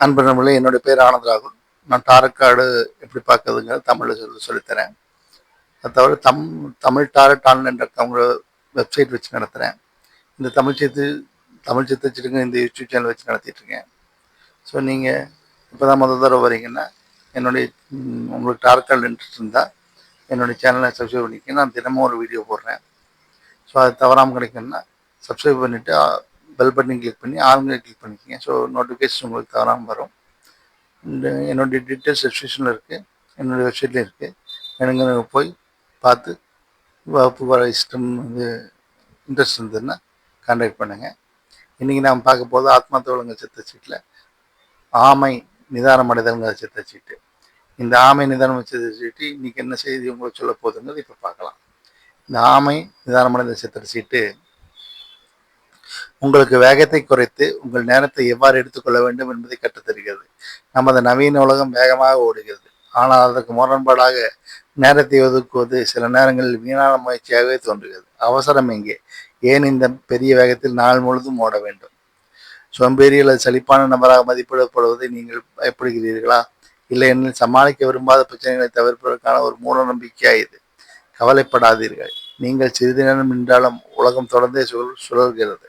அன்பு நம்மளே என்னுடைய பேர் ஆனந்த் ராகுல். நான் டாரக்காடு எப்படி பார்க்குறதுங்க தமிழில் சொல்லி சொல்லித்தரேன். அது தவிர தம் தமிழ் டாரட் ஆன்லைன் என்ற தமிழ் வெப்சைட் வச்சு நடத்துகிறேன் இந்த தமிழ் சேர்த்து தமிழ் சேர்த்து வச்சுருங்க இந்த யூடியூப் சேனல் வச்சு நடத்திட்டுருக்கேன். ஸோ நீங்கள் இப்போ தான் முதல் தடவை வரீங்கன்னா என்னுடைய உங்களுக்கு டாரக்கால் இன்ட்ரெஸ்ட் இருந்தால் என்னுடைய சேனலை சப்ஸ்கிரைப் பண்ணிக்க நான் தினமும் ஒரு வீடியோ போடுறேன். ஸோ அது தவறாமல் கிடைக்குன்னா சப்ஸ்கிரைப் பண்ணிவிட்டு பெல் பட்டன் கிளிக் பண்ணி ஆளுங்களை கிளிக் பண்ணிக்கோங்க. ஸோ நோட்டிஃபிகேஷன் உங்களுக்கு தவறாமல் வரும். இந்த என்னுடைய டீட்டெயில்ஸ் டிஸ்கிரிப்ஷனில் இருக்குது என்னுடைய வெப்சைட்லேயும் இருக்குது எனக்கு போய் பார்த்து வகுப்பு வர இஷ்டம் வந்து இன்ட்ரெஸ்ட் இருந்ததுன்னா கான்டாக்ட் பண்ணுங்கள் இன்றைக்கி நாம் பார்க்க போது ஆத்மா தோழங்கள் சித்த சீட்டில் ஆமை நிதானம் அடைதல்ங்கிற சித்த சீட்டு இந்த ஆமை நிதானம் சித்த சீட்டு இன்றைக்கி என்ன செய்தி உங்களுக்கு சொல்ல போகுதுங்கிறது இப்போ பார்க்கலாம். இந்த ஆமை நிதானமடைந்த சித்திர சீட்டு உங்களுக்கு வேகத்தை குறைத்து உங்கள் நேரத்தை எவ்வாறு எடுத்துக்கொள்ள வேண்டும் என்பதை கற்றுத்தருகிறது. நமது நவீன உலகம் வேகமாக ஓடுகிறது. ஆனால் அதற்கு முரண்பாடாக நேரத்தை ஒதுக்குவது சில நேரங்களில் வீணான முயற்சியாகவே தோன்றுகிறது. அவசரம் எங்கே? ஏன் இந்த பெரிய வேகத்தில் நாள் முழுதும் ஓட வேண்டும்? சோம்பேறி அல்லது சலிப்பான நபராக மதிப்பிடப்படுவதை நீங்கள் பயப்படுகிறீர்களா? இல்லையெனில் சமாளிக்க விரும்பாத பிரச்சனைகளை தவிர்ப்பதற்கான ஒரு மூட நம்பிக்கையா இது? கவலைப்படாதீர்கள். நீங்கள் சிறிது நேரம் நின்றாலும் உலகம் தொடர்ந்தே சுழல் சுழல்கிறது.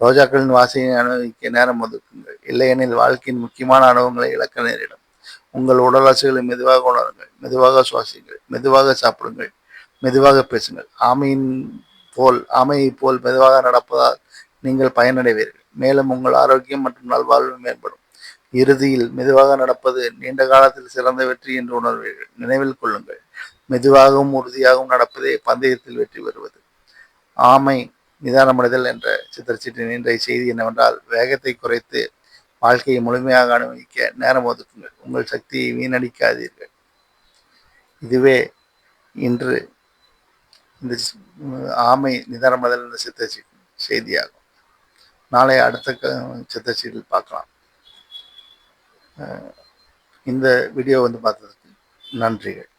ரோஜாக்களின் வாசையை அனுபவிக்க நேரம் ஒதுக்குங்கள். இல்லையெனில் வாழ்க்கையின் முக்கியமான அனுபவங்களை இழக்க நேரிடும். உங்கள் உடல் மெதுவாக உணருங்கள். மெதுவாக சுவாசியுங்கள். மெதுவாக சாப்பிடுங்கள். மெதுவாக பேசுங்கள். ஆமையின் போல் ஆமையை போல் மெதுவாக நடப்பதால் நீங்கள் பயனடைவீர்கள். மேலும் உங்கள் ஆரோக்கியம் மற்றும் நல்வாழ்வு மேம்படும். இறுதியில் மெதுவாக நடப்பது நீண்ட காலத்தில் சிறந்த வெற்றி என்று உணர்வீர்கள். நினைவில் கொள்ளுங்கள். மெதுவாகவும் உறுதியாகவும் நடப்பதே பந்தயத்தில் வெற்றி பெறுவது. ஆமை நிதானமடைதல் என்ற சித்திரச்சீட்டின் இன்றைய செய்தி என்னவென்றால் வேகத்தை குறைத்து வாழ்க்கையை முழுமையாக அனுபவிக்க நேரம் ஒதுக்குங்கள். உங்கள் சக்தியை வீணடிக்காதீர்கள். இதுவே இன்று இந்த ஆமை நிதானமடைதல் என்ற சித்திரச்சீட்டு செய்தியாகும். நாளை அடுத்த சித்திரச்சீட்டில் பார்க்கலாம். இந்த வீடியோ வந்து பார்த்ததுக்கு நன்றிகள்.